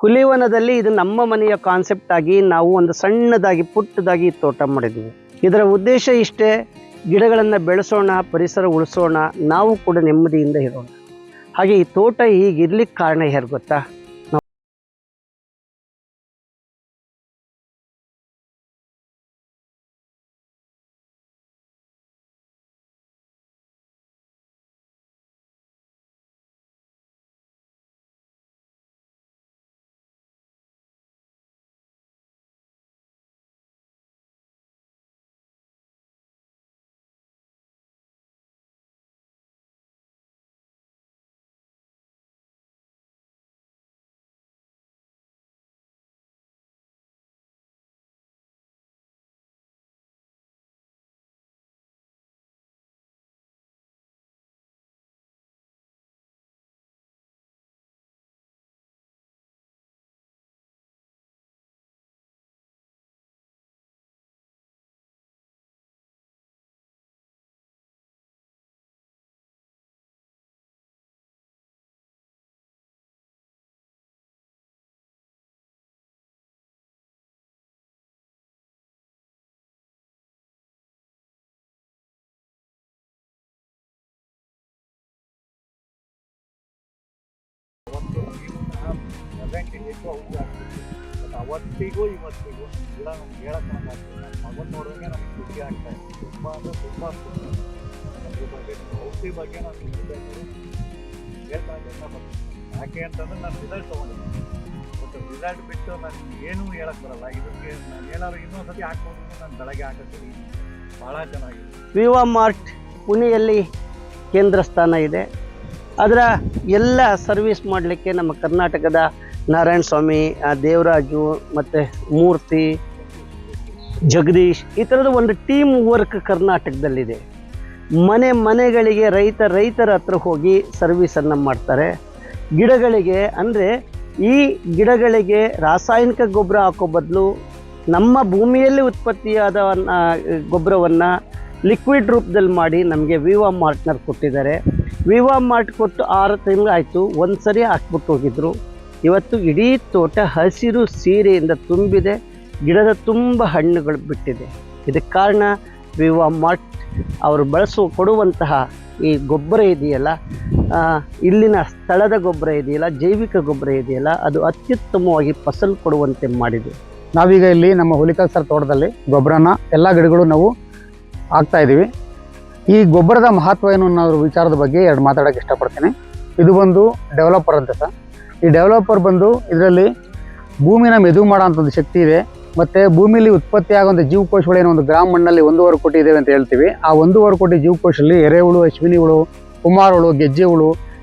ಹುಲಿವನದಲ್ಲಿ ಇದು ನಮ್ಮ ಮನೆಯ ಕಾನ್ಸೆಪ್ಟ್ ಆಗಿ ನಾವು ಒಂದು ಸಣ್ಣದಾಗಿ, ಪುಟ್ಟದಾಗಿ ತೋಟ ಮಾಡಿದ್ವಿ. ಇದರ ಉದ್ದೇಶ ಇಷ್ಟೇ, ಗಿಡಗಳನ್ನು ಬೆಳೆಸೋಣ, ಪರಿಸರ ಉಳಿಸೋಣ, ನಾವು ಕೂಡ ನೆಮ್ಮದಿಯಿಂದ ಇರೋಣ. ಹಾಗೆ ಈ ತೋಟ ಈಗ ಇರ್ಲಿಕ್ಕೆ ಕಾರಣ ಯಾರು ಗೊತ್ತಾ? ಪ್ರೆಸೆಂಟ್ ಎಷ್ಟು ಔಟ್ ಆಗ್ತಿತ್ತು ಬಟ್ ಅವತ್ತಿಗೂ ಇವತ್ತಿಗೂ ಎಲ್ಲ ನಮ್ಗೆ ಹೇಳಕ್ಕೆ ಆಗ್ತಿಲ್ಲ ನನ್ನ ಮಗನ ನೋಡಿದ್ರೆ ನಮ್ಗೆ ಖುಷಿ ಆಗ್ತಾ ಇದೆ ತುಂಬ ಅಂದರೆ ತುಂಬ ಅದ್ರ ಬಗ್ಗೆ ಔಷಧಿ ಬಗ್ಗೆ ನಾನು ಹೇಳ್ಕೊಳಕ್ಕೆ ಇಷ್ಟಪಡ್ತೀನಿ ಯಾಕೆ ಅಂತಂದ್ರೆ ನಾನು ರಿಸಲ್ಟ್ ತೊಗೊಂಡಿದ್ದೀನಿ ಬಟ್ ರಿಸಲ್ಟ್ ಬಿಟ್ಟು ನಾನು ಏನೂ ಹೇಳಕ್ಕೆ ಬರಲ್ಲ. ಇದಕ್ಕೆ ನಾನು ಏನಾದ್ರು ಇನ್ನೊಂದು ಸತಿ ಹಾಕ್ಕೊಂಡು ನಾನು ಬೆಳಗ್ಗೆ ಹಾಕತ್ತೀನಿ. ಭಾಳ ಚೆನ್ನಾಗಿದೆ. ವಿವಾ ಮಾರ್ಟ್ ಪುಣೆಯಲ್ಲಿ ಕೇಂದ್ರ ಸ್ಥಾನ ಇದೆ. ಅದರ ಎಲ್ಲ ಸರ್ವಿಸ್ ಮಾಡಲಿಕ್ಕೆ ನಮ್ಮ ಕರ್ನಾಟಕದ ನಾರಾಯಣ ಸ್ವಾಮಿ ಆ, ದೇವರಾಜು ಮತ್ತು ಮೂರ್ತಿ ಜಗದೀಶ್ ಈ ಥರದ ಒಂದು ಟೀಮ್ ವರ್ಕ್ ಕರ್ನಾಟಕದಲ್ಲಿದೆ. ಮನೆ ಮನೆಗಳಿಗೆ ರೈತ ರೈತರ ಹತ್ರ ಹೋಗಿ ಸರ್ವಿಸನ್ನು ಮಾಡ್ತಾರೆ. ಗಿಡಗಳಿಗೆ ಅಂದರೆ ಈ ಗಿಡಗಳಿಗೆ ರಾಸಾಯನಿಕ ಗೊಬ್ಬರ ಹಾಕೋ ಬದಲು ನಮ್ಮ ಭೂಮಿಯಲ್ಲಿ ಉತ್ಪತ್ತಿಯಾದ ಗೊಬ್ಬರವನ್ನು ಲಿಕ್ವಿಡ್ ರೂಪದಲ್ಲಿ ಮಾಡಿ ನಮಗೆ ವಿವಾ ಮಾರ್ಟ್ನರ್ ಕೊಟ್ಟಿದ್ದಾರೆ. ವಿವಾ ಮಾರ್ಟ್ ಕೊಟ್ಟು ಆರು ತಿಂಗಳಾಯಿತು ಒಂದು ಸರಿ ಹಾಕ್ಬಿಟ್ಟು ಹೋಗಿದ್ರು. ಇವತ್ತು ಇಡೀ ತೋಟ ಹಸಿರು ಸೀರೆಯಿಂದ ತುಂಬಿದೆ. ಗಿಡದ ತುಂಬ ಹಣ್ಣುಗಳು ಬಿಟ್ಟಿದೆ. ಇದಕ್ಕೆ ಕಾರಣ ವಿವಾ ಮಾರ್ಟ್ ಅವರು ಬಳಸುವ ಕೊಡುವಂತಹ ಈ ಗೊಬ್ಬರ ಇದೆಯಲ್ಲ ಇಲ್ಲಿನ ಸ್ಥಳದ ಗೊಬ್ಬರ ಇದೆಯಲ್ಲ, ಜೈವಿಕ ಗೊಬ್ಬರ ಇದೆಯಲ್ಲ, ಅದು ಅತ್ಯುತ್ತಮವಾಗಿ ಫಸಲು ಕೊಡುವಂತೆ ಮಾಡಿದೆ. ನಾವೀಗ ಇಲ್ಲಿ ನಮ್ಮ ಹುಲಿಕಲ್ಸರ್ ತೋಟದಲ್ಲಿ ಗೊಬ್ಬರನ, ಎಲ್ಲ ಗಿಡಗಳು ನಾವು ಹಾಕ್ತಾ ಇದ್ದೀವಿ ಈ ಗೊಬ್ಬರದ ಮಹತ್ವ ಏನು ಅನ್ನೋ ವಿಚಾರದ ಬಗ್ಗೆ ಎರಡು ಮಾತಾಡೋಕೆ ಇಷ್ಟಪಡ್ತೀನಿ. ಇದು ಬಂದು ಡೆವಲಪರ್ ಅಂತ ಸರ್. ಈ ಡೆವಲಪರ್ ಬಂದು ಇದರಲ್ಲಿ ಭೂಮಿನ ಮೆದು ಮಾಡೋ ಒಂದು ಶಕ್ತಿ ಇದೆ. ಮತ್ತು ಭೂಮಿಲಿ ಉತ್ಪತ್ತಿ ಆಗುವಂಥ ಜೀವಕೋಶಗಳೇನೋ ಒಂದು ಗ್ರಾಮ ಮಣ್ಣಲ್ಲಿ ಒಂದೂವರೆ ಕೋಟಿ ಇದ್ದೇವೆ ಅಂತ ಹೇಳ್ತೀವಿ. ಆ ಒಂದೂವರೆ ಕೋಟಿ ಜೀವಕೋಶದಲ್ಲಿ ಎರೆಹುಳು ಅಶ್ವಿನಿ ಹುಳು ಹುಳು ಗೆಜ್ಜೆ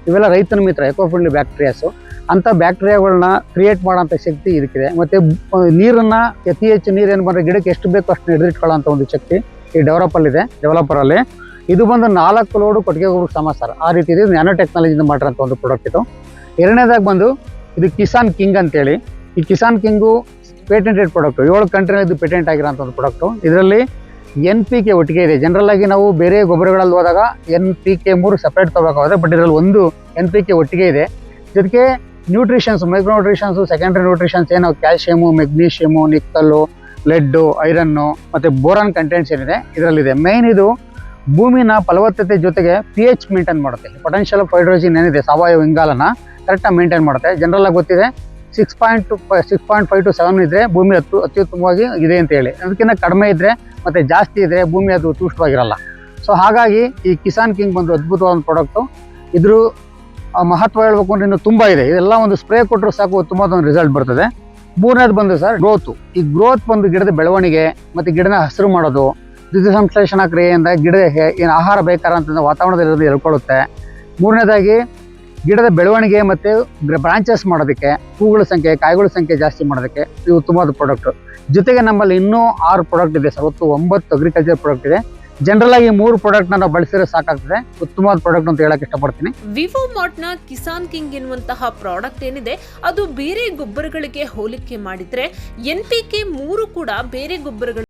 ಇವೆಲ್ಲ ರೈತನ ಮಿತ್ರ ಎಕೋ ಫ್ರೆಂಡ್ಲಿ ಬ್ಯಾಕ್ಟೀರಿಯಾಸು ಅಂಥ ಬ್ಯಾಕ್ಟೀರಿಯಾಗಳನ್ನ ಕ್ರಿಯೇಟ್ ಮಾಡೋಂಥ ಶಕ್ತಿ ಇದಕ್ಕಿದೆ. ಮತ್ತು ನೀರನ್ನು, ಅತಿ ಹೆಚ್ಚು ನೀರೇನು ಬಂದರೆ ಗಿಡಕ್ಕೆ ಎಷ್ಟು ಬೇಕೋ ಅಷ್ಟು ಹಿಡಿದಿಟ್ಕೊಳ್ಳೋಂಥ ಒಂದು ಶಕ್ತಿ ಈ ಡೆವಲಪಲ್ಲಿದೆ ಡೆವಲಪರಲ್ಲಿ ಇದು ಬಂದು ನಾಲ್ಕು ಲೋಡು ಕೊಟ್ಟಿಗೆ ಗೊಬ್ಬರ ಸಮ ಸರ್. ಆ ರೀತಿ ಇದೆ ನ್ಯಾನೋ ಟೆಕ್ನಾಲಜಿಯಿಂದ ಮಾಡಿರೋಂಥ ಒಂದು ಪ್ರಾಡಕ್ಟ್ ಇದು. ಎರಡನೇದಾಗಿ ಬಂದು ಇದು ಕಿಸಾನ್ ಕಿಂಗ್ ಅಂತೇಳಿ. ಈ ಕಿಸಾನ್ ಕಿಂಗು ಪೇಟೆಂಟೆಡ್ ಪ್ರಾಡಕ್ಟು ಏಳು ಕಂಟ್ರಿನಲ್ಲಿ ಇದು ಪೇಟೆಂಟ್ ಆಗಿರೋಂಥ ಒಂದು ಪ್ರಾಡಕ್ಟು ಇದರಲ್ಲಿ ಎನ್ ಪಿ ಕೆ ಒಟ್ಟಿಗೆ ಇದೆ. ಜನರಲ್ ಆಗಿ ನಾವು ಬೇರೆ ಗೊಬ್ಬರಗಳಲ್ಲಿ ಹೋದಾಗ ಎನ್ ಪಿ ಕೆ ಮೂರು ಸಪ್ರೇಟ್ ತೊಗೋಬೇಕಾದ್ರೆ ಬಟ್ ಇದರಲ್ಲಿ ಒಂದು ಎನ್ ಪಿ ಕೆ ಒಟ್ಟಿಗೆ ಇದೆ. ಜೊತೆಗೆ nutritions micro nutritions secondary nutritions ಏನು? Calcium magnesium nickel lead iron ಮತ್ತು ಬೋರಾನ್ ಕಂಟೆಂಟ್ಸ್ ಏನಿದೆ, ಇದರಲ್ಲಿದೆ. ಮೈನ್ ಇದು ಭೂಮಿನ ಫಲವತ್ತತೆ ಜೊತೆಗೆ ಪಿ ಎಚ್ ಮೇಂಟೈನ್ ಮಾಡುತ್ತೆ ಪೊಟೆನ್ಷಿಯಲ್ ಆಫ್ ಹೈಡ್ರೋಜನ್ ಏನಿದೆ, ಸಾವಯವ ಇಂಗಾಲನ ಕರೆಕ್ಟಾಗಿ ಮೇಂಟೈನ್ ಮಾಡುತ್ತೆ. ಜನರಲ್ ಆಗಿ ಗೊತ್ತಿದೆ six point two six point five to seven ಇದ್ರೆ ಭೂಮಿ ಅತ್ಯು, ಅತ್ಯುತ್ತಮವಾಗಿ ಇದೆ ಅಂತ ಹೇಳಿ. ಅದಕ್ಕಿಂತ ಕಡಿಮೆ ಇದ್ದರೆ ಮತ್ತು ಜಾಸ್ತಿ ಇದ್ದರೆ ಭೂಮಿ ಅದು ತೂಷ್ಟವಾಗಿರಲ್ಲ. ಸೊ ಹಾಗಾಗಿ ಈ ಕಿಸಾನ್ ಕಿಂಗ್ ಬಂದು ಅದ್ಭುತವಾದ ಪ್ರಾಡಕ್ಟು ಇದ್ರ ಮಹತ್ವ ಹೇಳ್ಬೇಕು ಅಂದ್ರೆ ಇನ್ನು ತುಂಬ ಇದೆ. ಇದೆಲ್ಲ ಒಂದು ಸ್ಪ್ರೇ ಕೊಟ್ಟರು ಸಾಕು ತುಂಬ ಒಂದು ರಿಸಲ್ಟ್ ಬರ್ತದೆ. ಮೂರನೇದು ಬಂದು ಸರ್ ಗ್ರೋತು ಈ ಗ್ರೋತ್ ಬಂದು ಗಿಡದ ಬೆಳವಣಿಗೆ ಮತ್ತು ಗಿಡನ ಹಸಿರು ಮಾಡೋದು ದ್ವಿತೀಯ ಸಂಶ್ಲೇಷಣಾ ಕ್ರಿಯೆಯಿಂದ ಗಿಡಕ್ಕೆ ಏನು ಆಹಾರ ಬೇಕಾರ ವಾತಾವರಣದಲ್ಲಿ ಹೇಳ್ಕೊಳ್ಳುತ್ತೆ ಮೂರನೇದಾಗಿ ಗಿಡದ ಬೆಳವಣಿಗೆ ಮತ್ತು ಬ್ರಾಂಚಸ್ ಮಾಡೋದಕ್ಕೆ, ಹೂಗಳ ಸಂಖ್ಯೆ, ಕಾಯಿಗಳ ಸಂಖ್ಯೆ ಜಾಸ್ತಿ ಮಾಡೋದಕ್ಕೆ ಇದು ಉತ್ತಮವಾದ ಪ್ರಾಡಕ್ಟು ಜೊತೆಗೆ ನಮ್ಮಲ್ಲಿ ಇನ್ನೂ ಆರು ಪ್ರಾಡಕ್ಟ್ ಇದೆ ಸರ್. ಒಟ್ಟು ಒಂಬತ್ತು ಅಗ್ರಿಕಲ್ಚರ್ ಪ್ರಾಡಕ್ಟ್ ಇದೆ. ಜನರಲ್ ಆಗಿ ಮೂರು ಪ್ರಾಡಕ್ಟ್ ನಾವು ಬಳಸಿದ್ರೆ ಸಾಕಾಗ್ತದೆ. ಉತ್ತಮವಾದ ಪ್ರಾಡಕ್ಟ್ ಅಂತ ಹೇಳಕ್ ಇಷ್ಟಪಡ್ತೀನಿ. ವಿವೋ ನ ಕಿಸಾನ್ ಕಿಂಗ್ ಎನ್ನುವಂತಹ ಪ್ರಾಡಕ್ಟ್ ಏನಿದೆ, ಅದು ಬೇರೆ ಗೊಬ್ಬರಗಳಿಗೆ ಹೋಲಿಕೆ ಮಾಡಿದ್ರೆ ಎನ್ ಪಿ ಕೆ ಮೂರು ಕೂಡ ಬೇರೆ ಗೊಬ್ಬರಗಳು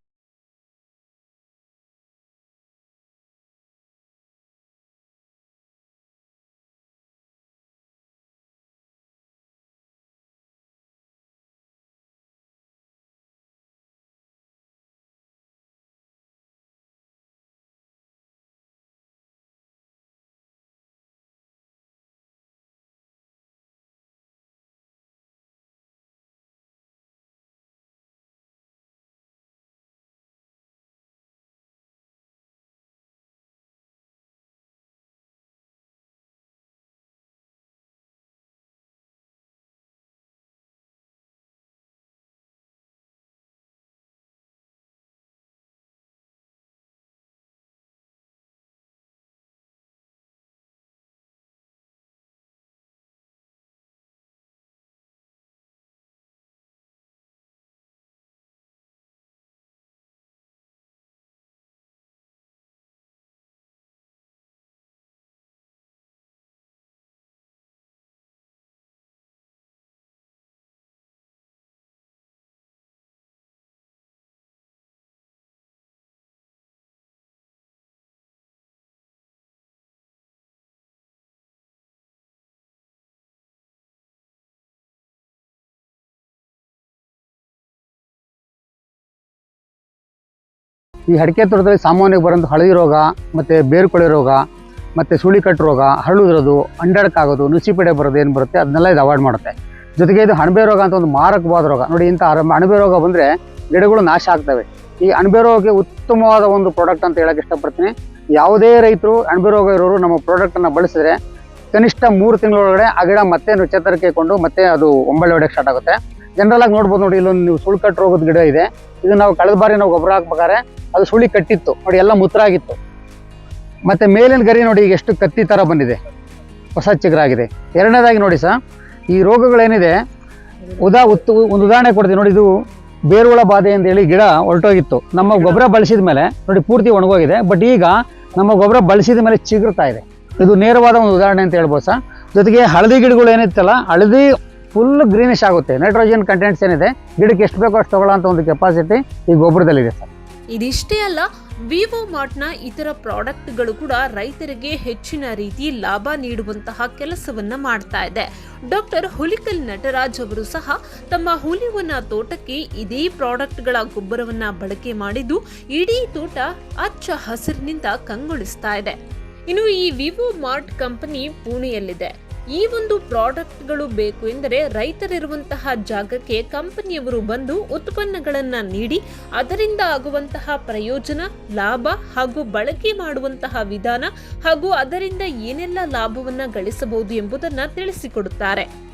ಈ ಅಡಿಕೆ ತೋಟದಲ್ಲಿ ಸಾಮಾನ್ಯವಾಗಿ ಬರೋದು ಹಳದಿ ರೋಗ, ಮತ್ತು ಬೇರುಕೊಳೆ ರೋಗ, ಮತ್ತು ಸುಳಿಕಟ್ಟು ರೋಗ, ಹರಳುದಿರೋದು ಅಂಡಡ್ಕಾಗೋದು ನುಸಿಪಡೆ ಬರೋದು ಏನು ಬರುತ್ತೆ, ಅದನ್ನೆಲ್ಲ ಇದು ಅವಾಯ್ಡ್ ಮಾಡುತ್ತೆ. ಜೊತೆಗೆ ಇದು ಅಣಬೆ ರೋಗ ಅಂತ ಒಂದು ಮಾರಕವಾದ ರೋಗ. ನೋಡಿ, ಇಂಥ ಅಣಬೆ ರೋಗ ಬಂದರೆ ಗಿಡಗಳು ನಾಶ ಆಗ್ತವೆ. ಈ ಅಣಬೆ ರೋಗಕ್ಕೆ ಉತ್ತಮವಾದ ಒಂದು ಪ್ರಾಡಕ್ಟ್ ಅಂತ ಹೇಳಕ್ಕೆ ಇಷ್ಟಪಡ್ತೀನಿ. ಯಾವುದೇ ರೈತರು ಅಣಬೆ ರೋಗ ಇರೋರು ನಮ್ಮ ಪ್ರಾಡಕ್ಟನ್ನು ಬಳಸಿದ್ರೆ ಕನಿಷ್ಠ ಮೂರು ತಿಂಗಳೊಳಗಡೆ ಆ ಗಿಡ ಮತ್ತೆ ಕೊಂಡು ಮತ್ತೆ ಅದು ಒಂಬಳೆ ಹೊಡೆಯಕ್ಕೆ ಸ್ಟಾರ್ಟ್ ಆಗುತ್ತೆ. ಜನರಲ್ ಆಗಿ ನೋಡ್ಬೋದು ನೋಡಿ, ಇಲ್ಲೊಂದು ನೀವು ಸುಳ್ಕಟ್ಟು ರೋಗದ ಗಿಡ ಇದೆ. ಇದು ನಾವು ಕಳೆದ ಬಾರಿ ನಾವು ಗೊಬ್ಬರ ಹಾಕ್ಬೇಕಾದ್ರೆ ಅದು ಸುಳಿ ಕಟ್ಟಿತ್ತು. ನೋಡಿ, ಎಲ್ಲ ಮುತ್ರಾಗಿತ್ತು ಮತ್ತೆ ಮೇಲಿನ ಗರಿ ನೋಡಿ ಈಗ ಎಷ್ಟು ಕತ್ತಿ ಥರ ಬಂದಿದೆ. ಹೊಸ ಚಿಗುರಾಗಿದೆ. ಎರಡನೇದಾಗಿ ನೋಡಿ ಸರ್, ಈ ರೋಗಗಳೇನಿದೆ, ಉದಾ ಉತ್ತು, ಒಂದು ಉದಾಹರಣೆ ಕೊಡ್ತೀವಿ ನೋಡಿ, ಇದು ಬೇರುಳ ಬಾಧೆ ಅಂತ ಹೇಳಿ ಗಿಡ ಹೊರಟೋಗಿತ್ತು. ನಮ್ಮ ಗೊಬ್ಬರ ಬಳಸಿದ ಮೇಲೆ, ನೋಡಿ, ಪೂರ್ತಿ ಒಣಗೋಗಿದೆ. ಬಟ್ ಈಗ ನಮ್ಮ ಗೊಬ್ಬರ ಬಳಸಿದ ಮೇಲೆ ಚಿಗುರ್ತಾ ಇದೆ. ಇದು ನೇರವಾದ ಒಂದು ಉದಾಹರಣೆ ಅಂತ ಹೇಳ್ಬೋದು ಸರ್. ಜೊತೆಗೆ ಹಳದಿ ಗಿಡಗಳು ಏನಿತ್ತಲ್ಲ, ಹಳದಿ ಫುಲ್ ಗ್ರೀನಿಶ್ ಆಗುತ್ತೆ. ನೈಟ್ರೋಜನ್ ಕಂಟೆಂಟ್ಸ್ ಏನಿದೆ, ಗಿಡಕ್ಕೆ ಎಷ್ಟು ಬೇಕೋ ಅಷ್ಟು ತಗೊಳ್ಳೋ ಅಂತ ಒಂದು ಕೆಪಾಸಿಟಿ ಈ ಗೊಬ್ಬರದಲ್ಲಿದೆ ಸರ್. ಇದಿಷ್ಟೇ ಅಲ್ಲ ವಿವೋ ಮಾರ್ಟ್ನ ಇತರ ಪ್ರಾಡಕ್ಟ್ಗಳು ಕೂಡ ರೈತರಿಗೆ ಹೆಚ್ಚಿನ ರೀತಿ ಲಾಭ ನೀಡುವಂತಹ ಕೆಲಸವನ್ನ ಮಾಡ್ತಾ ಇದೆ. ಡಾಕ್ಟರ್ ಹುಲಿಕಲ್ ನಟರಾಜ್ ಅವರು ಸಹ ತಮ್ಮ ಹುಲಿವನ ತೋಟಕ್ಕೆ ಇದೇ ಪ್ರಾಡಕ್ಟ್ಗಳ ಗೊಬ್ಬರವನ್ನ ಬಳಕೆ ಮಾಡಿದ್ದು, ಇಡೀ ತೋಟ ಅಚ್ಚ ಹಸಿರಿನಿಂದ ಕಂಗೊಳಿಸ್ತಾ ಇದೆ. ಇನ್ನು ಈ ವಿವೋ ಮಾರ್ಟ್ ಕಂಪನಿ ಪುಣೆಯಲ್ಲಿದೆ. ಈ ಒಂದು ಪ್ರಾಡಕ್ಟ್ಗಳು ಬೇಕು ಎಂದರೆ ರೈತರಿರುವಂತಹ ಜಾಗಕ್ಕೆ ಕಂಪನಿಯವರು ಬಂದು ಉತ್ಪನ್ನಗಳನ್ನು ನೀಡಿ, ಅದರಿಂದ ಆಗುವಂತಹ ಪ್ರಯೋಜನ, ಲಾಭ ಹಾಗೂ ಬಳಕೆ ಮಾಡುವಂತಹ ವಿಧಾನ ಹಾಗೂ ಅದರಿಂದ ಏನೆಲ್ಲ ಲಾಭವನ್ನು ಗಳಿಸಬಹುದು ಎಂಬುದನ್ನು ತಿಳಿಸಿಕೊಡುತ್ತಾರೆ.